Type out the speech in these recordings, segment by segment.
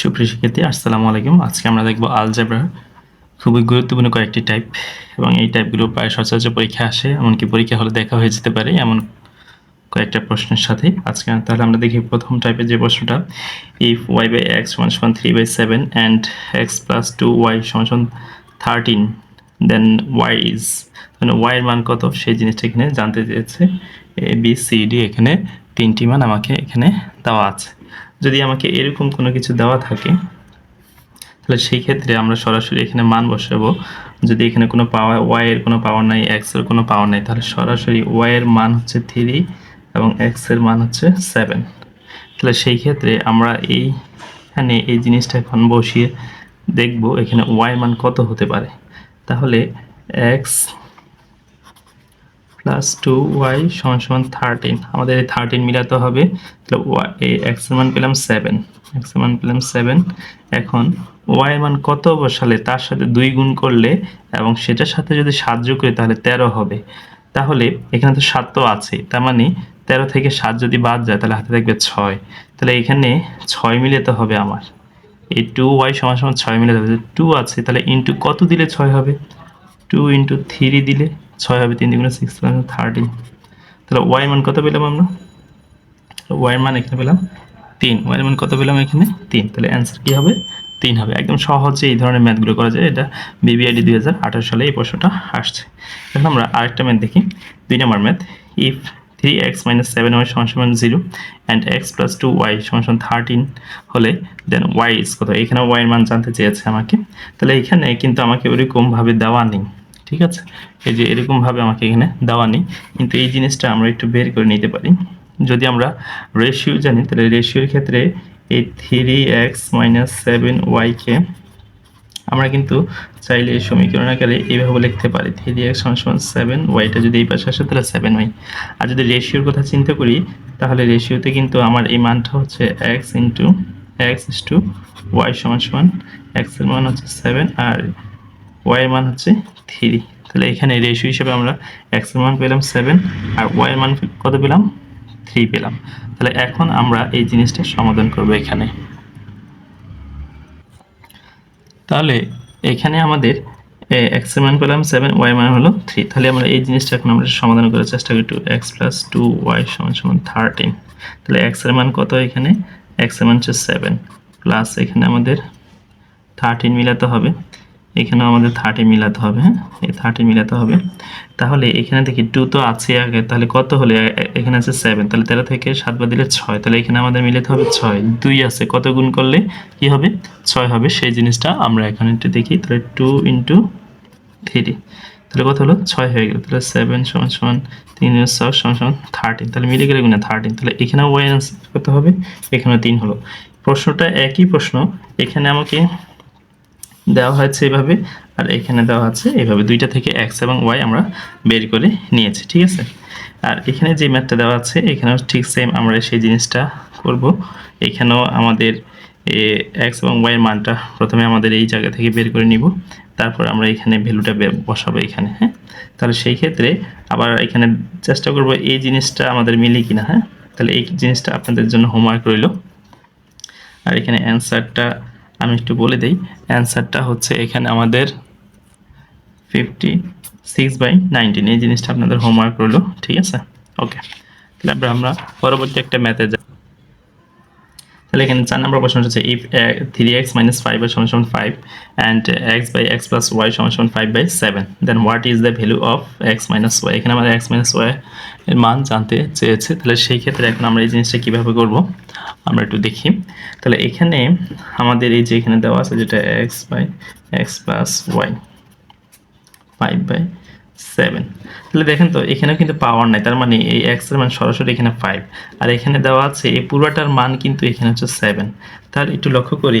সুপ্রিয় শিক্ষার্থী, আসসালামু আলাইকুম। আজকে আমরা দেখব আলজেব্রার খুবই গুরুত্বপূর্ণ কয়েকটি টাইপ এবং এই টাইপগুলো প্রায় সচরাচর পরীক্ষা আসে, এমনকি পরীক্ষা হলে দেখা হয়ে যেতে পারে এমন কয়েকটা প্রশ্নের সাথে। আজকে তাহলে আমরা দেখি প্রথম টাইপের যে প্রশ্নটা ইফ ওয়াই বাই এক্স সমান সমান three by seven and x plus two y সমান সমান থার্টিন দেন ওয়াই ইজ মানে ওয়াই এর মান কত? সেই জিনিসটা এখানে জানতে চেয়েছে। এ বি সি ডি এখানে তিনটি মান আমাকে এখানে দেওয়া আছে। যদি আমাকে এরকম কোনো কিছু দেওয়া থাকে, তাহলে সেই ক্ষেত্রে আমরা সরাসরি এখানে মান বসাবো। যদি এখানে কোনো পাওয়ার ওয়াই এর কোনো পাওয়ার নাই এক্সের কোনো পাওয়ার নাই, তাহলে সরাসরি ওয়াই এর মান হচ্ছে থ্রি এবং এক্সের মান হচ্ছে সেভেন তাহলে সেই ক্ষেত্রে আমরা এইখানে এই জিনিসটা এখন বসিয়ে দেখব এখানে ওয়াই মান কত হতে পারে। তাহলে এক্স প্লাস টু ওয়াই সমান সমান থার্টিন আমাদের এই থার্টিন মিলাতে হবে। তাহলে ওয়াই এই এক্সের মান পেলাম সেভেন এক্সের মান পেলাম সেভেন এখন ওয়াই মান কত বসালে? তার সাথে দুই গুণ করলে এবং সেটার সাথে যদি সাত যোগ করি তাহলে তেরো হবে। তাহলে এখানে তো সাত তো আছে তার মানে তেরো থেকে সাত যদি বাদ যায় তাহলে হাতে থাকবে ছয়। তাহলে এখানে ছয় মিলাতে হবে আমার। এই টু ওয়াই সমান সমান ছয় মিলাতে হবে। টু আছে তাহলে ইন্টু কত দিলে ছয় হবে? টু ইন্টু থ্রি দিলে ছয় হবে তিন দ্বিগুণে সিক্স প্লাস থার্টি তাহলে ওয়াই মান কত পেলাম আমরা? ওয়াই মান এখানে পেলাম তিন। ওয়াই মান কত পেলাম এখানে? তিন। তাহলে অ্যান্সার কী হবে? তিন হবে। একদম সহজে এই ধরনের ম্যাথগুলো করা যায়। এটা বিবিআইডি দুই হাজার আঠারো সালে এই প্রশ্নটা আসছে। এখন আমরা আরেকটা ম্যাথ দেখি। দুই নম্বর math if three x minus seven y সমান সমান zero and x plus two y সমান সমান থার্টিন হলে দেন ওয়াই ইজ কত? এখানে ওয়াইয়ের মান জানতে চেয়েছে আমাকে। তাহলে এখানে কিন্তু আমাকে ওরকমভাবে দেওয়া নেই। ঠিক আছে? এই যে এরকমভাবে আমাকে এখানে দেওয়া নেই। কিন্তু এই জিনিসটা আমরা একটু বের করে নিতে পারি। যদি আমরা রেশিও জানি, তাহলে রেশিওর ক্ষেত্রে এই থ্রি এক্স মাইনাস সেভেন ওয়াইকে আমরা কিন্তু চাইলে এই সমীকরণ আকারে এইভাবে লিখতে পারি। থ্রি এক্স সমান সেভেন ওয়াইটা যদি এই পাশে আসে, তাহলে সেভেন ওয়াই আর যদি রেশিওর কথা চিন্তা করি, তাহলে রেশিওতে কিন্তু আমার এই মানটা হচ্ছে x into x is two y সমান সমান এক্সের মান হচ্ছে সেভেন আর ওয়াইয়ের মান হচ্ছে থ্রি তাহলে এখানে রেশিও হিসেবে আমরা এক্সের মান পেলাম সেভেন আর ওয়াইয়ের মান কত পেলাম? থ্রি পেলাম। তাহলে এখন আমরা এই জিনিসটা সমাধান করব এখানে। তাহলে এখানে আমাদের এক্সের মান পেলাম সেভেন ওয়াই মান হলো থ্রি তাহলে আমরা এই জিনিসটা এখন আমরা সমাধান করার চেষ্টা করি two x plus two y সমান সমান থার্টিন তাহলে এক্সের মান কত এখানে? এক্সের মান হচ্ছে সেভেন প্লাস এখানে আমাদের থার্টিন মিলাতে হবে। এখানেও আমাদের থার্টি মিলাতে হবে হ্যাঁ? এই থার্টি মিলাতে হবে। তাহলে এখানে দেখি টু তো আছে আগে, তাহলে কত হলে? এখানে আছে সেভেন তাহলে তেরো থেকে সাত বাদ দিলে ছয়, তাহলে এখানে আমাদের মিলাতে হবে ছয়। দুই আছে, কত গুণ করলে কি হবে? ছয় হবে, সেই জিনিসটা আমরা এখানে একটু দেখি, তাহলে টু ইন্টু থ্রি তাহলে কত হলো? ছয় হয়ে গেল, তাহলে সেভেন সমান সমান তিন ছয় সমান সমান থার্টিন তাহলে মিলে গেলে গুণে থার্টিন তাহলে এখানেও ওয়াই আনসার কত হবে? এখানেও তিন হলো। প্রশ্নটা একই প্রশ্ন, এখানে আমাকে দেওয়া হয়েছে এভাবে আর এখানে দেওয়া আছে এইভাবে দুইটা থেকে এক্স এবং ওয়াই আমরা বের করে নিয়েছি, ঠিক আছে? আর এখানে যে ম্যাথটা দেওয়া আছে, এখানেও ঠিক সেম আমরা সেই জিনিসটা করব। এখানেও আমাদের এ এক্স এবং ওয়াইয়ের মানটা প্রথমে আমাদের এই জায়গা থেকে বের করে নিব, তারপর আমরা এখানে ভ্যালুটা বসাবো এখানে হ্যাঁ? তাহলে সেই ক্ষেত্রে আবার এখানে চেষ্টা করব এই জিনিসটা আমাদের মিলে কিনা হ্যাঁ? তাহলে এই জিনিসটা আপনাদের জন্য হোমওয়ার্ক রইল। আর এখানে অ্যান্সারটা আমি একটু বলে দিই অ্যান্সারটা হচ্ছে এখানে আমাদের ফিফটি সিক্স বাই নাইনটিন এই জিনিসটা আপনাদের হোমওয়ার্ক রইল, ঠিক আছে? ওকে তাহলে আমরা পরবর্তী একটা ম্যাথে যাই। তাহলে এখানে চার নম্বর প্রশ্ন হচ্ছে if three x minus five by সমান সমান five and x by x plus y সমান সমান five by seven then what is the value of x minus y এখানে আমাদের এক্স মাইনাস ওয়াই এর মান জানতে চেয়েছে। তাহলে সেই ক্ষেত্রে এখন আমরা এই জিনিসটা কীভাবে করব? আমরা একটু দেখি। তাহলে এখানে আমাদের এই যে এখানে দেওয়া আছে যেটা x by x plus y five by seven তাহলে দেখেন তো, এখানেও কিন্তু পাওয়ার নাই, তার মানে এই এক্সের মান সরাসরি এখানে ফাইভ আর এখানে দেওয়া আছে এই পুরোটার মান কিন্তু এখানে হচ্ছে সেভেন তাহলে একটু লক্ষ্য করি,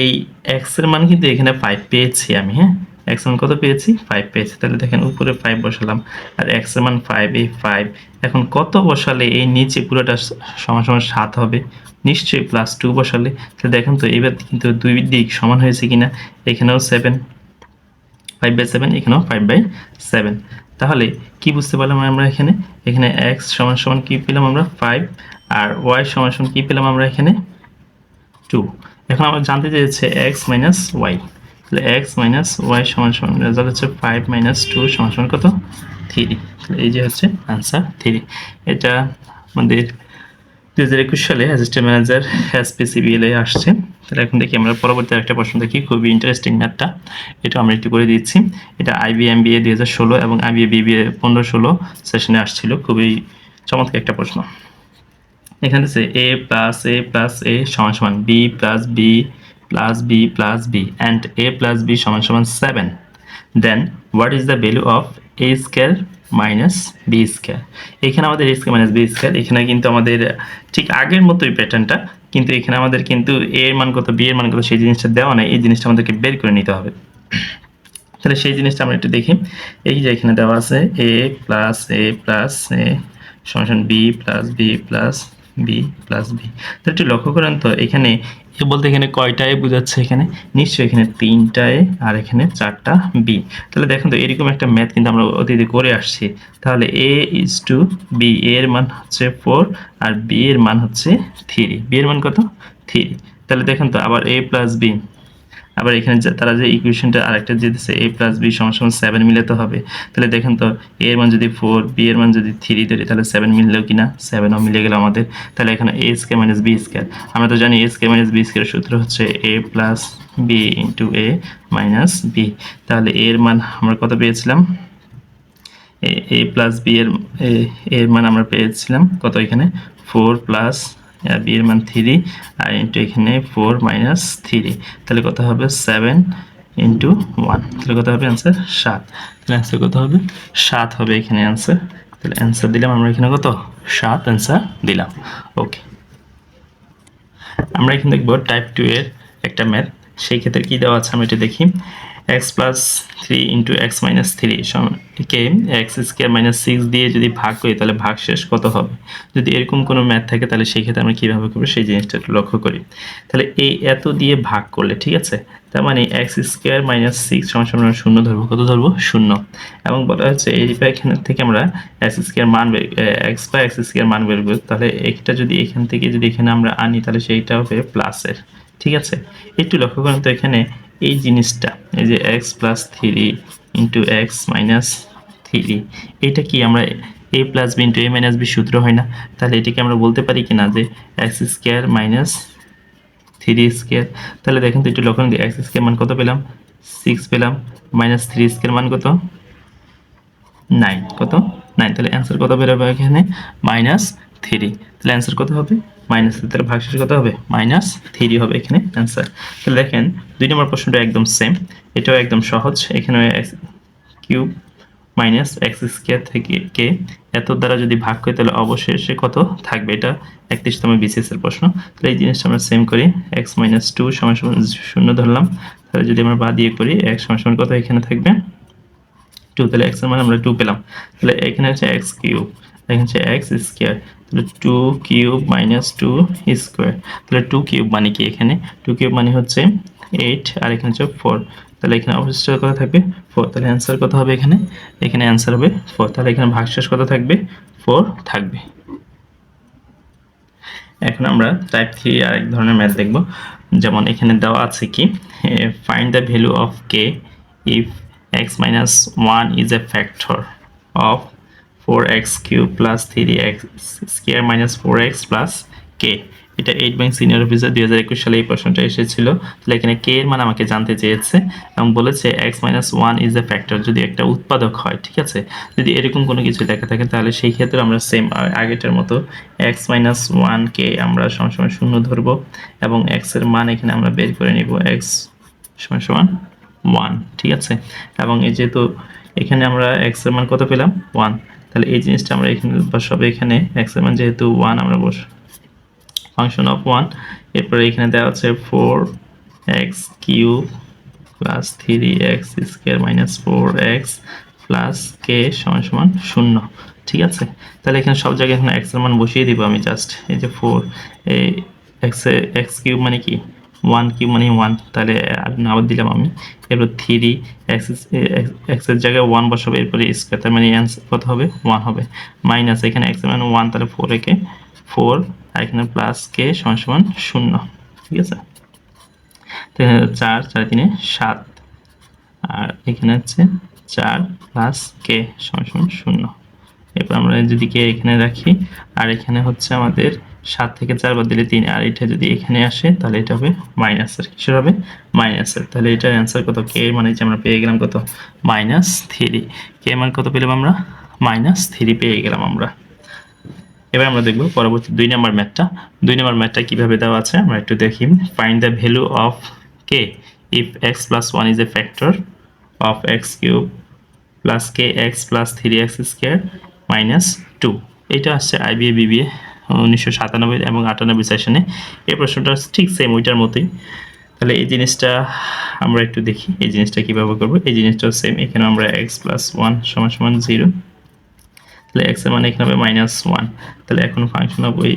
এই এক্সের মান কিন্তু এখানে ফাইভ পেয়েছি আমি হ্যাঁ? এক্স মান কত পেয়েছি? ফাইভ পেয়েছি। তাহলে দেখেন, উপরে ফাইভ বসালাম। আর এক্সের মান ফাইভ এই ফাইভ এখন কত বসালে এই নিচে পুরোটা সমান সমান সাত হবে? নিশ্চয়ই প্লাস টু বসালে। তাহলে দেখেন তো, এবার কিন্তু দুই দিক সমান হয়েছে কিনা? এখানেও সেভেন ফাইভ বাই সেভেন এখানেও ফাইভ বাই সেভেন তাহলে কি বুঝতে পারলাম আমরা এখানে? এখানে এক্স সমান সমান কী পেলাম আমরা? ফাইভ আর ওয়াই সমান সমান কী পেলাম আমরা এখানে? টু এখন আমরা জানতে চেয়েছে এক্স মাইনাস ওয়াই তাহলে এক্স মাইনাস ওয়াই সমান সমান রেজাল্ট হচ্ছে ফাইভ মাইনাস টু সমান সমান কত? থ্রি তাহলে এই যে হচ্ছে আনসার থ্রি এটা আমাদের দু হাজার একুশ সালে অ্যাসিস্ট্যান্ট ম্যানেজার এসপিসিবিএল এ আসছে। তাহলে এখন দেখি আমরা পরবর্তী একটা প্রশ্ন দেখি, খুবই ইন্টারেস্টিং ম্যাথটা এটা আমরা একটু করে দিচ্ছি। এটা আইবিএম বিএ দুই হাজার ষোলো এবং আইবিএ বিবিএ পনেরো ষোলো সেশনে আসছিল। খুবই চমৎকার একটা প্রশ্ন। এখানে আছে এ প্লাস এ প্লাস এ সমান সমান b plus b plus b plus b and a plus b সমান সমান seven then what is the value of a square minus b square এখানে আমাদের a square minus b square এখানে কিন্তু আমাদের, ঠিক আগের মতোই প্যাটার্নটা কিন্তু এখানে আমাদের কিন্তু এ এর মান কত বি এর মান কত, সেই জিনিসটা দেওয়া নেই, এই জিনিসটা আমাদেরকে বের করে নিতে হবে। তাহলে সেই জিনিসটা আমরা একটু দেখি। এই যে এখানে দেওয়া আছে এ প্লাস এ প্লাস এ সমান b plus b plus b plus b তো একটু লক্ষ্য করেন তো, এখানে এ বলতে এখানে কয়টা এ বোঝাচ্ছে এখানে? নিশ্চয়ই এখানে তিনটা এ আর এখানে চারটা বি তাহলে দেখেন তো, এরকম একটা ম্যাথ কিন্তু আমরা অতীতে করে আসছি। তাহলে এ ইজ টু বি এর মান হচ্ছে ফোর আর বি এর মান হচ্ছে থ্রি বি এর মান কত? থ্রি তাহলে দেখেন তো, আবার এ প্লাস বি আবার এখানে তারা যে ইকুয়েশনটা আরেকটা যে দিচ্ছে এ প্লাস বি সমান সেভেন মিলাতে হবে। তাহলে দেখেন তো এ এর মান যদি ফোর বি এর মান যদি থ্রি ধরি তাহলে সেভেন মিললেও কিনা সেভেনও মিলে গেল আমাদের। তাহলে এখানে a square minus b square আমরা তো জানি a square minus b square সূত্র হচ্ছে a plus b into a minus b তাহলে এর মান আমরা কত পেয়েছিলাম? এ প্লাস বি এর এর মান আমরা পেয়েছিলাম কত এখানে? ফোর প্লাস বি এর মান থ্রি আর ইন্টু এখানে ফোর মাইনাস থ্রি তাহলে কত হবে? সেভেন ইন্টু ওয়ান তাহলে কত হবে অ্যান্সার সাত, তাহলে অ্যান্সার কত হবে? সাত হবে এখানে অ্যান্সার তাহলে অ্যান্সার দিলাম আমরা এখানে কত? সাত অ্যান্সার দিলাম ওকে আমরা এখানে দেখব টাইপ টু এর একটা ম্যাথ সেই ক্ষেত্রে কী দেওয়া আছে আমরা এটা দেখি। X plus three into x minus three কে এক্স স্কোয়ার মাইনাস সিক্স দিয়ে যদি ভাগ করি, তাহলে ভাগ শেষ কত হবে? যদি এরকম কোনো ম্যাথ থাকে, তাহলে সেই ক্ষেত্রে আমরা কীভাবে করব? সেই জিনিসটা একটু লক্ষ্য করি। তাহলে এই এত দিয়ে ভাগ করলে, ঠিক আছে? তার মানে এক্স স্কোয়ার মাইনাস সিক্স আমরা শূন্য ধরবো। কত ধরবো? শূন্য। এবং বলা হচ্ছে এই এখান থেকে আমরা এক্স স্কোয়ার মান বের এক্স বা এক্স স্কোয়ার মান বের করব। তাহলে একটা যদি এখান থেকে যদি এখানে আমরা আনি, তাহলে সেইটা হবে প্লাসের ঠিক আছে? একটু লক্ষ্য করেন তো এখানে এই জিনিসটা, এই যে x plus three into x minus three এটা কি আমরা a plus b into a minus b সূত্র হয় না? তাহলে এটাকে আমরা বলতে পারি কি না যে x square minus three square তাহলে দেখেন তো একটু লক্ষ্য করেন এক্স স্কোয়ার মান কত পেলাম? সিক্স পেলাম মাইনাস থ্রি স্কোয়ার মান কত? নাইন কত? নাইন তাহলে অ্যান্সার কত বেরোবে এখানে? মাইনাস থ্রি তাহলে অ্যান্সার কত হবে? মাইনাস তাহলে ভাগশেষ কত হবে? মাইনাস থ্রি হবে এখানে অ্যান্সার তাহলে দেখেন, দুই নম্বর প্রশ্নটা একদম সেম এটাও একদম সহজ। এখানে কিউব মাইনাস এক্স স্কোয়ার থেকে কে এত দ্বারা যদি ভাগ করি, তাহলে অবশেষে কত থাকবে? এটা একত্রিশতম বিসিএস এর প্রশ্ন। তাহলে এই জিনিসটা আমরা সেম করি এক্স মাইনাস টু সমান শূন্য ধরলাম। তাহলে যদি আমরা বাদ দিয়ে করি এক্স সমান সমান কত এখানে থাকবে? টু তাহলে এক্সের মানে আমরা টু পেলাম। তাহলে এখানে হচ্ছে এক্স কিউব হচ্ছে এক্স স্কোয়ার তাহলে two cube minus two square তাহলে টু কিউব মানে কি এখানে? টু কিউব মানে হচ্ছে এইট আর এখানে হচ্ছে ফোর তাহলে এখানে অবশিষ্ট কত থাকবে ফোর তাহলে অ্যান্সার কত হবে এখানে? এখানে অ্যান্সার হবে ফোর তাহলে এখানে ভাগশেষ কত থাকবে? ফোর থাকবে। এখন আমরা টাইপ থ্রি আরেক ধরনের ম্যাথ দেখব। যেমন এখানে দেওয়া আছে কি find the value of k if x minus one is a factor of four x cube plus three x square minus four x plus k এটা এইট ব্যাংক সিনিয়র অফিসার দুই হাজার একুশ সালে এই প্রশ্নটা এসেছিল। তাহলে এখানে কে এর মান আমাকে জানতে চেয়েছে এবং বলেছে x minus one is a factor যদি একটা উৎপাদক হয়, ঠিক আছে? যদি এরকম কোনো কিছু লেখা থাকে, তাহলে সেই ক্ষেত্রে আমরা সেম আগেটার মতো এক্স মাইনাস ওয়ানকে আমরা সবসময় শূন্য ধরবো এবং এক্সের মান এখানে আমরা বের করে নিব এক্স সমান সমান ওয়ান ঠিক আছে? এবং এই যেহেতু এখানে আমরা এক্সের মান কত পেলাম? ওয়ান তাহলে এই জিনিসটা আমরা এখানে বসাবো। এখানে এক্সের মান যেহেতু ওয়ান আমরা বস ফাংশন অফ ওয়ান এরপরে এখানে দেওয়া আছে four x cube plus three x square minus four x plus k সমান সমান শূন্য। ঠিক আছে? তাহলে এখানে সব জায়গায় এখানে এক্সের মান বসিয়ে দিব আমি জাস্ট এই যে ফোর এই এক্স এক্স কিউব মানে কি? ওয়ান কিউব মানে ওয়ান তাহলে আবার দিলাম আমি। এরপর থ্রি এক্স এক্সের জায়গায় ওয়ান বসাবো, এরপরে স্কোয়ার তার মানে অ্যান্সার কত হবে? ওয়ান হবে। মাইনাস এখানে এক্স মানে ওয়ান তাহলে ফোর একে ফোর আর এখানে প্লাস কে সমান সমান শূন্য। ঠিক আছে? তো এখানে চার চার তিনে সাত। আর এখানে হচ্ছে চার প্লাস কে সমান সমান শূন্য। এরপর আমরা যদি কে এখানে রাখি, আর এখানে হচ্ছে আমাদের সাত থেকে চার বাদ দিলে তিন, আর এটা যদি এখানে আসে, তাহলে এটা হবে মাইনাসের কিসের হবে? মাইনাসের তাহলে এটার অ্যান্সার কত? কে মানে যে আমরা পেয়ে গেলাম কত? মাইনাস থ্রি কে মান কত পেলাম আমরা? মাইনাস থ্রি পেয়ে গেলাম আমরা। এবার আমরা দেখব পরবর্তী দুই নম্বর ম্যাথটা। দুই নম্বর ম্যাথটা কীভাবে দেওয়া আছে, আমরা একটু দেখি। Find the value of k if x plus one is a factor of x cube plus k x plus three x square minus two এটা আসছে আইবিএ বিবিএ উনিশশো সাতানব্বই এবং আটানব্বই সেশনে এই প্রশ্নটা ঠিক সেম ওইটার মতোই। তাহলে এই জিনিসটা আমরা একটু দেখি, এই জিনিসটা কীভাবে করব। এই জিনিসটাও সেম এখানে আমরা এক্স প্লাস ওয়ান সমান সমান জিরো তাহলে এক্সের মানে এখানে হবে মাইনাস ওয়ান তাহলে এখন ফাংশন অফ ওই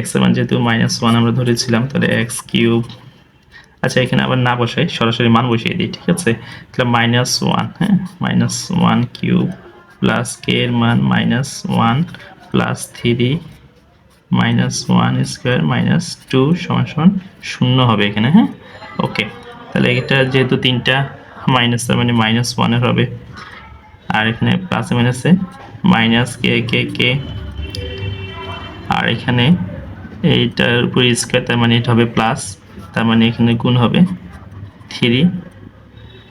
এক্সের মান যেহেতু মাইনাস ওয়ান আমরা ধরেছিলাম, তাহলে এক্স কিউব আচ্ছা এখানে আবার না বসাই, সরাসরি মান বসিয়ে দিই, ঠিক আছে? তাহলে মাইনাস ওয়ান হ্যাঁ? Minus one cube plus k এর মান minus one plus three minus one square minus two সমান সমান শূন্য হবে এখানে হ্যাঁ? ওকে তাহলে এটা যেহেতু তিনটা মাইনাস তার মানে মাইনাস ওয়ানের হবে। আর এখানে প্লাসে মাইনাসে মাইনাস কে কে কে আর এখানে এইটার উপর স্কোয়ার তার মানে এটা হবে প্লাস তার মানে এখানে গুণ হবে থ্রি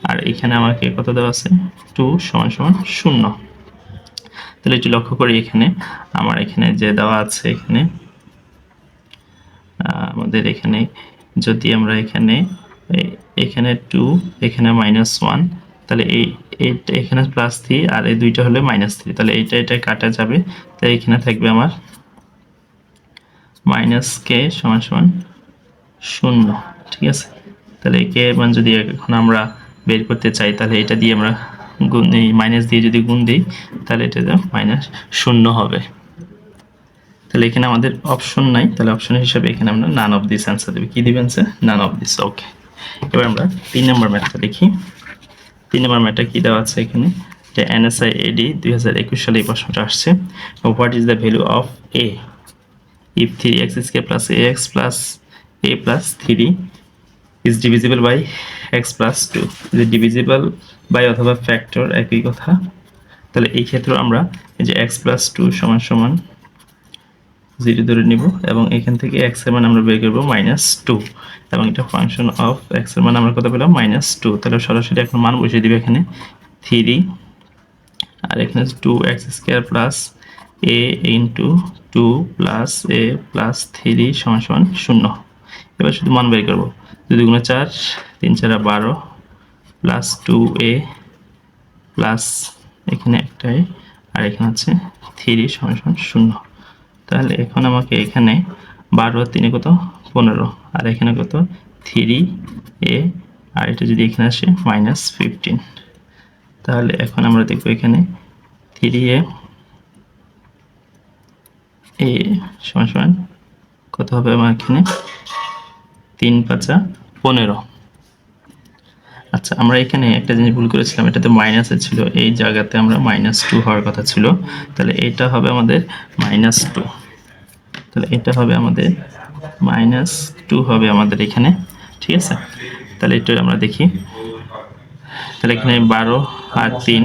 আর এখানে আমাকে কত দেওয়া আছে? টু সমান সমান শূন্য। তাহলে একটু লক্ষ্য করি এখানে। আমার এখানে যে দেওয়া আছে এখানে আমাদের এখানে যদি আমরা এখানে এখানে টু এখানে মাইনাস ওয়ান তাহলে এই এইটা এখানে প্লাস থ্রি আর এই দুইটা হলে মাইনাস থ্রি তাহলে এইটা এটা কাটা যাবে। তাই এখানে থাকবে আমার মাইনাস কে সমান সমান শূন্য, ঠিক আছে? তাহলে কে মান যদি এখন আমরা বের করতে চাই, তাহলে এটা দিয়ে আমরা গুণ, এই মাইনাস দিয়ে যদি গুণ দিই, তাহলে এটা মাইনাস শূন্য হবে। তাহলে এখানে আমাদের অপশন নাই, তাহলে অপশন হিসাবে এখানে আমরা নান অফ দিস অ্যান্সার দেবে। কি দিবেন sir none of this okay এবার আমরা তিন নম্বর ম্যাথটা দেখি। তিন নম্বর ম্যাথটা কি দেওয়া আছে এখানে? যে এনএসআই এডি দুই হাজার একুশ সালে এই প্রশ্নটা আসছে। What is the value of a if 3x square plus ax plus a plus 3 is divisible by x plus 2 যে divisible by অথবা ফ্যাক্টর একই কথা, তাহলে এই ক্ষেত্রে আমরা এই যে x plus 2 সমান সমান জিরো ধরে নিব এবং এখান থেকে x এর মান আমরা বের করব মাইনাস টু এবং এটা ফাংশন অফ x এর মান আমরা কত পেলাম? মাইনাস টু তাহলে সরাসরি এখন মান বসিয়ে দিবে এখানে থ্রি আর এখানে two x square plus a into two plus a plus three সমান সমান শূন্য। এবার শুধু মান বের করব। দুই দুগুণ চার, তিন চারা বারো প্লাস টু এ প্লাস এখানে একটাই, আর এখানে হচ্ছে থ্রি সমান শূন্য। তাহলে এখন আমাকে এখানে বারো, তিনে কত? পনেরো। আর এখানে কত? থ্রি এ আর এটা যদি এখানে আসে মাইনাস ফিফটিন তাহলে এখন আমরা দেখব এখানে থ্রি এ এ সমান সমান কত হবে আমার এখানে? তিন পাঁচা পনেরো। আচ্ছা আমরা এখানে একটা জিনিস ভুল করেছিলাম, এটাতে মাইনাসে ছিল, এই জায়গাতে আমরা মাইনাস টু হওয়ার কথা ছিল, তাহলে এটা হবে আমাদের মাইনাস টু তাহলে এটা হবে আমাদের মাইনাস টু হবে আমাদের এখানে, ঠিক আছে? তাহলে একটু আমরা দেখি। তাহলে এখানে বারো আর তিন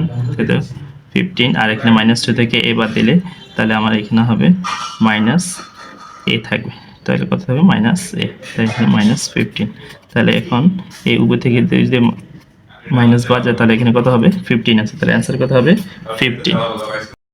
ফিফটিন আর এখানে মাইনাস টু থেকে এ বাদ দিলে তাহলে আমার এখানে হবে মাইনাস এ থাকবে। তাহলে কত হবে? মাইনাস এ তাহলে এখানে মাইনাস ফিফটিন তাহলে এখন এই উপর থেকে যদি মাইনাস পাওয়া যায়, তাহলে এখানে কত হবে? ফিফটিন আছে, তাহলে অ্যান্সার কত হবে ফিফটিন